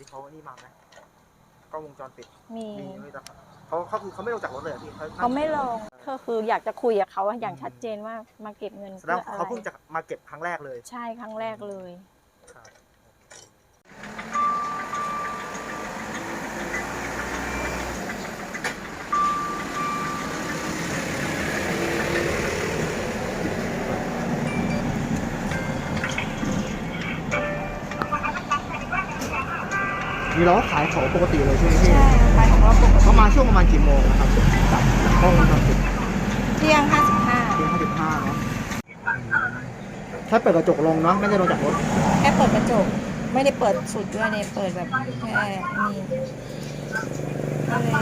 นี่มาไหมกล้องวงจรปิดมี มีมีแต่เขาเขาคือเขาไม่ลงจากรถเลยเหรอพี่เขาไม่ลงก็คืออยากจะคุยกับเขาอย่างชัดเจนว่ามาเก็บเงินแสดเพื่งอว่าอะไรเขาเพิ่งจะมาเก็บครั้งแรกเลย ใช่ครั้งแรกเลย ครับ มีเราก็ขายของปกติเลยใช่ไหมพี่ใช่ขายของเราปกติเขามาช่วงประมาณกี่โมงนะครับจากกล้องวงจรปิดเที่ยงห้าสิบห้าเที่ยงห้าสิบห้าเนาะถ้าเปิดกระจกลงเนาะไม่ได้ลงจากรถแค่เปิดกระจก ไม่ได้เปิดสุดด้วยเนี่ยเปิดแบบแค่นี่ก็เลย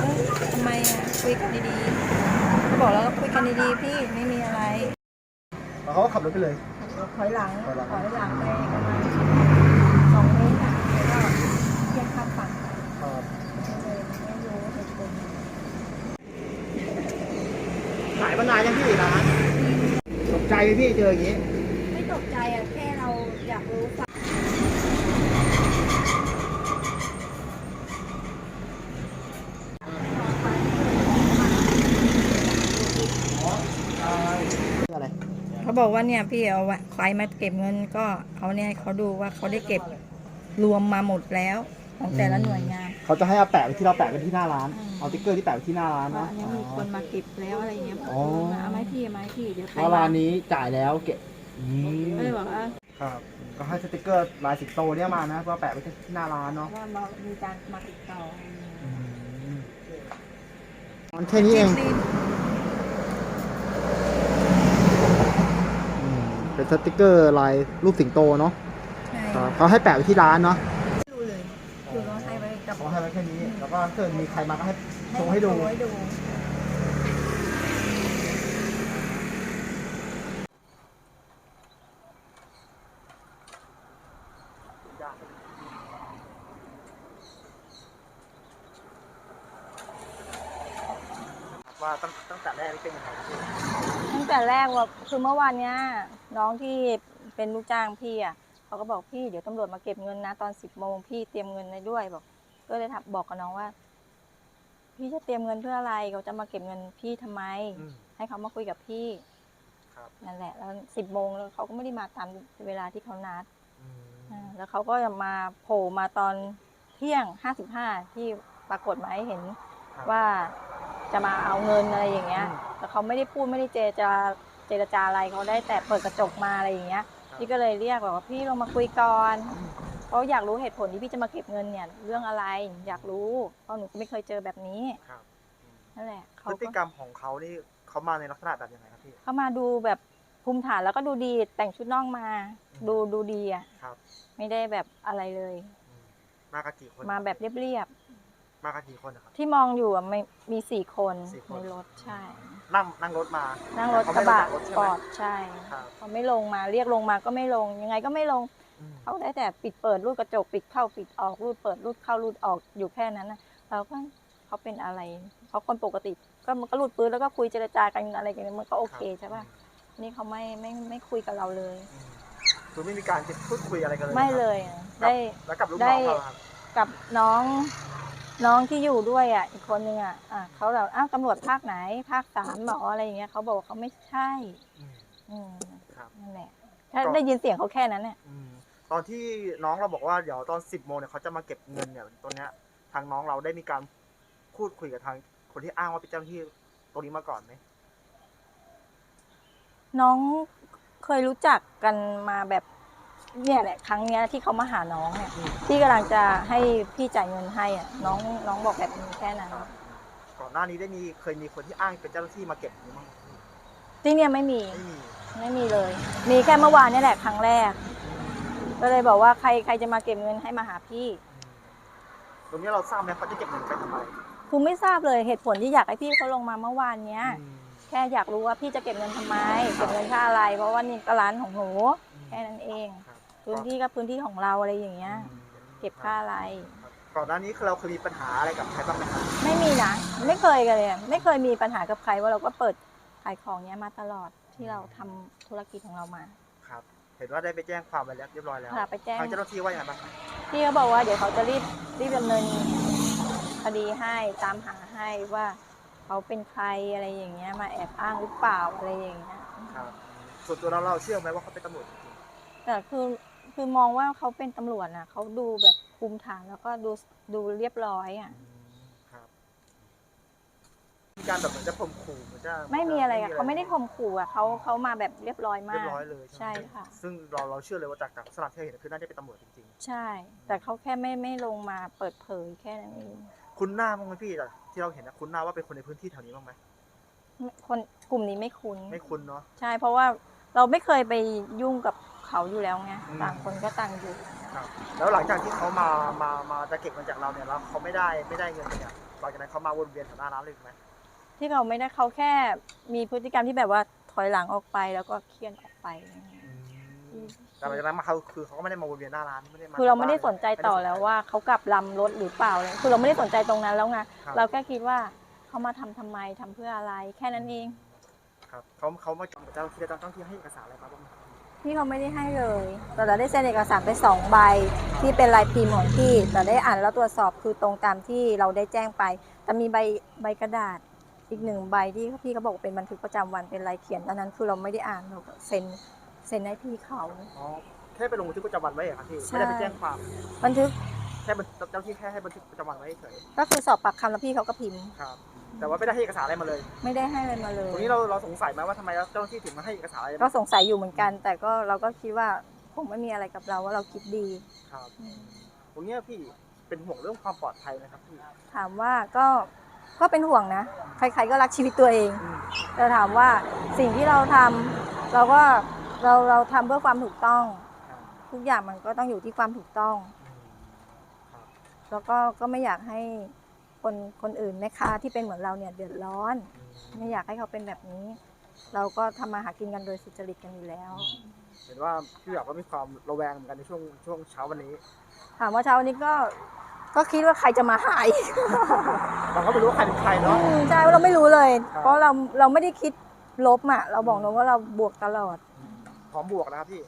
เอ้ยทำไมอะคุยกันดีๆเขาบอกแล้วก็คุยกันดีๆพี่ไม่มีอะไรแล้วเขาก็ขับรถไปเลย ถอยหลังถอยหลังถอยหลังไปประมาณสองเมตรอะแล้วก็เทียบข้ามฝั่งไป ครับ เลยไม่รู้เหตุผล ขายมานานยังพี่ร้านตกใจไหม พี่เจออย่างนี้ ไม่ตกใจอะ แค่เราอยากรู้ฝั่งอะไรเขาบอกว่าเนี่ยพี่เอาไว้ใครมาเก็บเงินก็เขาเนี่ยให้เขาดูว่าเขาได้เก็บรวมมาหมดแล้ว ของแต่ละหน่วยงาน เขาจะให้เอาแปะไว้ที่เราแปะไว้ที่หน้าร้าน อืม เอาติ๊กเกอร์ที่แปะไว้ที่หน้าร้านว่านะ อันนี้มีคนมาเก็บแล้วอะไรเงี้ยอ๋อ เอาไหมพี่เอาไหมพี่เดี๋ยวใครเพราะร้านมานี้จ่ายแล้วเก็บอืมก็เลยบอกว่าครับ ก็ให้สติ๊กเกอร์ลายสิงโตเนี่ยมานะเพื่อแปะไว้ที่หน้าร้านเนาะว่ามามีการมาติดต่อมันแค่นี้เองรีบอืมเป็นสติ๊กเกอร์ลายรูปสิงโตเนาะใช่ครับเขาให้แปะไว้ที่ร้านเนาะ เขาให้ไว้แค่นี้ แล้วก็ถ้าเกิดมีใครมาก็ให้โชว์ให้ดูโชว์ให้ดู ว่าตั้งตั้งแต่แรกนี่เป็นยังไงครับพี่ตั้งแต่แรกว่าคือเมื่อวานเนี้ยน้องที่เป็นลูกจ้างพี่อะเขาก็บอกพี่เดี๋ยวตำรวจมาเก็บเงินนะตอนสิบโมงพี่เตรียมเงินไว้ด้วยบอก ก็เลยทักบอกกับน้องว่า พี่จะเตรียมเงินเพื่ออะไรเขาจะมาเก็บเงินพี่ทำไม อืมให้เขามาคุยกับพี่ครับนั่นแหละ แล้วสิบโมงแล้วเขาก็ไม่ได้มาตามเวลาที่เขานัดอืมอ่าแล้วเขาก็จะมาโผล่มาตอนเที่ยงห้าสิบห้าที่ปรากฏมาให้เห็นครับ ว่าจะมาเอาเงินอะไรอย่างเงี้ย อืม แต่เขาไม่ได้พูดไม่ได้เจรจาเจรจาอะไรเขาได้แต่เปิดกระจกมาอะไรอย่างเงี้ย ครับ พี่ก็เลยเรียกบอกว่าพี่ลงมาคุยก่อน เพราะอยากรู้เหตุผลที่พี่จะมาเก็บเงินเนี่ย เรื่องอะไรอยากรู้เพราะหนูก็ไม่เคยเจอแบบนี้ครับอืมนั่นแหละพเขาฤติก็กรรมของเขานี่เขามาในลักษณะแบบยังไงครับพี่เขามาดูแบบภูมิฐานแล้วก็ดูดีแต่งชุดน่องมาอืมดูดูดีอะครับ ไม่ได้แบบอะไรเลยอืมมากันกี่คนมาแบบเรียบมากันกี่คนนะครับๆที่มองอยู่อะไม่มีสี่คนสี่คนในรถใช่ นั่งนั่งรถมา นั่งรถเขากไม่ระบะลงจากรถใช่ปไหมอดใช่ครับเขาไม่ลงมาเรียกลงมาก็ไม่ลงยังไงก็ไม่ลงอืม เขาได้แต่ปิดเปิดรูดกระจกปิดเข้าปิดออกรูดเปิดรูดเข้ารูดออกอยู่แค่นั้นนะเราก็เขาเป็นอะไรเขาคนปกติ ก็มันก็รูดปืนแล้วก็คุยเจรจากันอะไรกันมันก็โอเคใช่ป่ะนี่เขาไม่ไม่ไม่คุยกับเราเลยอืมคือไม่มีการพูดคุยอะไรกันเลยไม่นะครับเลยอะครับได้แล้วกับลูกได้น้องเราครับกับน้องน้องที่อยู่ด้วยอะอีกคนนึงอะอะเขาแบบอ้าวตำรวจภาคไหน ภาคสามหมออะไรอย่างเงี้ยเขาบอกว่าเขาไม่ใช่อืมอืมครับนั่นแหละถ้าก็ได้ยินเสียงเขาแค่นั้นเนี่ยอืม ตอนที่น้องเราบอกว่าเดี๋ยวตอนสิบโมงเนี่ยเขาจะมาเก็บเงินเนี่ยตรงเนี้ยทางน้องเราได้มีการพูดคุยกับทางคนที่อ้างว่าเป็นเจ้าหน้าที่ตรงนี้มาก่อนไหมน้องเคยรู้จักกันมาแบบเนี่ยแหละครั้งเนี้ยที่เขามาหาน้องเนี่ยอืมที่กำลังจะให้พี่จ่ายเงินให้อะน้องน้องบอกแบบนี้แค่นั้นครับก่อนหน้านี้ได้มีเคยมีคนที่อ้างเป็นเจ้าหน้าที่มาเก็บนี้มั้งที่เนี่ยไม่มีไม่มี ไม่มีเลย มีแค่เมื่อวานเนี่ยแหละครั้งแรก ก็เลยบอกว่าใครใครจะมาเก็บเงินให้มาหาพี่อืมตรงนี้เราทราบไหมเขาจะเก็บเงินไปทำไมคือไม่ทราบเลยเหตุผลที่อยากให้พี่เขาลงมาเมื่อวานเนี้ย อืมแค่อยากรู้ว่าพี่จะเก็บเงินทำไม เก็บเงินค่าอะไร เพราะว่านี่ก็ร้านของหนูอืมแค่นั้นเอง ครับพื้นที่ก็พื้นที่ของเราอะไรอย่างเงี้ยอืมเก็บค่าอะไรครับก่อนหน้านี้คือเราเคยมีปัญหาอะไรกับใครบ้างไหมครับไม่มีนะ ไม่เคยกันเลยไม่เคยมีปัญหากับใครว่าเราก็เปิดขายของเนี้ยมาตลอดที่เราทำธุรกิจของเรามาครับเเห็นว่าได้ไปแจ้งความไปแล้วเรียบร้อยแล้วค่ะไปแจ้งทางเจ้าหน้าที่ว่าอย่างไรบ้างครับพี่เขาบอกว่าเดี๋ยวเขาจะรีบรีบดำเนินคดีให้ตามหาให้ว่าเขาเป็นใครอะไรอย่างเงี้ย มาแอบอ้างหรือเปล่าอะไรอย่างเงี้ยครับส่วนตัวเราเราเชื่อไหมว่าเขาเป็นตำรวจจริงแต่คือคือมองว่าเขาเป็นตำรวจน่ะเขาดูแบบภูมิฐานแล้วก็ดูดูเรียบร้อยอะๆครับ มีการแบบเหมือนจะข่มขู่เหมือนจะไม่มีอะไรอะเขาไม่ได้ข่มขู่อะเขาเขามาแบบเรียบร้อยมาเรียกบร้อยเลยใช่ไหมค่ะ ซึ่งเราเราเชื่อเลยว่าจากจากลักษณะที่เราเห็นคือน่าจะเป็นตำรวจจริงใช่ แต่เขาแค่ไม่ไม่ลงมาเปิดเผยแค่นั้นเองๆ คุณหน้าบ้างไหมพี่จากที่เราเห็นนะคุณหน้าว่าเป็นคนในพื้นที่แถวนี้บ้างไหมคนกลุ่มนี้ไม่คุ้น ไม่คุ้นเนาะ ใช่ เพราะว่าเราไม่เคยไปยุ่งกับเขาอยู่แล้วไงอืม ต่างคนก็ต่างอยู่ ครับแล้วหลังจากที่เขามามามาจะเก็บเงินจากเราเนี่ยแล้วเขาไม่ได้ไม่ได้เงินไปเนี่ยหลังจากนั้นเขามาวนเวียนแถวหน้าร้านเลยไหม ที่เขาไม่ได้เขาแค่มีพฤติกรรมที่แบบว่าถอยหลังออกไปแล้วก็เคลื่อนออกไปแต่หลังจากนั้นมาเขาคือเขาก็ไม่ได้มาวนเวียนหน้าร้านไม่ได้มาคือเราไม่ได้สนใจต่อแล้วว่าเขากลับลำรถหรือเปล่าเลยคือเราไม่ได้สนใจตรงนั้นแล้วไงครับเราแค่คิดว่าเขามาทำทำไมทำเพื่ออะไร แค่นั้นเอง ครับเขาเขามาจับเจ้าที่เจ้าต้องที่ให้เอกสารอะไรมาบ้างไหมครับพี่เขาไม่ได้ให้เลย แต่เราได้เซ็นเอกสารไปสองใบ ที่เป็นลายพิมพ์ของพี่ แต่ได้อ่านแล้วตรวจสอบคือตรงตามที่เราได้แจ้งไป แต่มีใบใบกระดาษ อีกหนึ่งใบที่พี่เขาบอกว่าเป็นบันทึกประจำวันเป็นลายเขียนอันนั้นคือเราไม่ได้อ่านเราก็เซ็นเซ็นให้พี่เขาอ๋อแค่ไปลงบันทึกประจำวันไว้เหรอครับพี่ใช่ไม่ได้ไปแจ้งความบันทึกแค่บันเจ้าที่แค่ให้บันทึกประจำวันไว้เฉยก็คือสอบปากคำแล้วพี่เขาก็พิมพ์ครับแต่ว่าไม่ได้ให้เอกสารอะไรมาเลย ไม่ได้ให้อะไรมาเลยตรงนี้เราเราสงสัยไหมว่าทำไมเจ้าหน้าที่ถึงมาให้เอกสารอะไรก็มาสงสัยอยู่เหมือนกัน แต่ก็เราก็คิดว่าคงไม่มีอะไรกับเราว่าเราคิดดีครับตรงเนี้ยพี่เป็นห่วงเรื่องความปลอดภัยนะครับพี่ถามว่าก็ ก็เป็นห่วงนะ ใครๆก็รักชีวิตตัวเองอืมแต่ถามว่าสิ่งที่เราทำเราก็เราเราทำเพื่อความถูกต้องครับทุกอย่างมันก็ต้องอยู่ที่ความถูกต้องอืมครับแล้วก็ก็ไม่อยากให้คนคนอื่นแม่ค้าที่เป็นเหมือนเราเนี่ยเดือดร้อนอืมไม่อยากให้เขาเป็นแบบนี้ เราก็ทำมาหากินกันโดยสุจริตกันอยู่แล้วเห็นว่าพี่อยากก็มีความระแวงเหมือนกันในช่วงช่วงเช้าวันนี้ ถามว่าเช้านี้ก็ ก็คิดว่าใครจะมาหายเราก็ไม่รู้ว่าใครเป็นใครเนาะ อืมใช่ว่าเราไม่รู้เลย ครับ เพราะเราเราไม่ได้คิดลบอะ เราบอกน้องว่าเราบวกตลอด พร้อมบวกนะครับพี่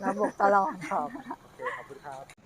เราบวกตลอด ครับ โอเค ขอบคุณครับ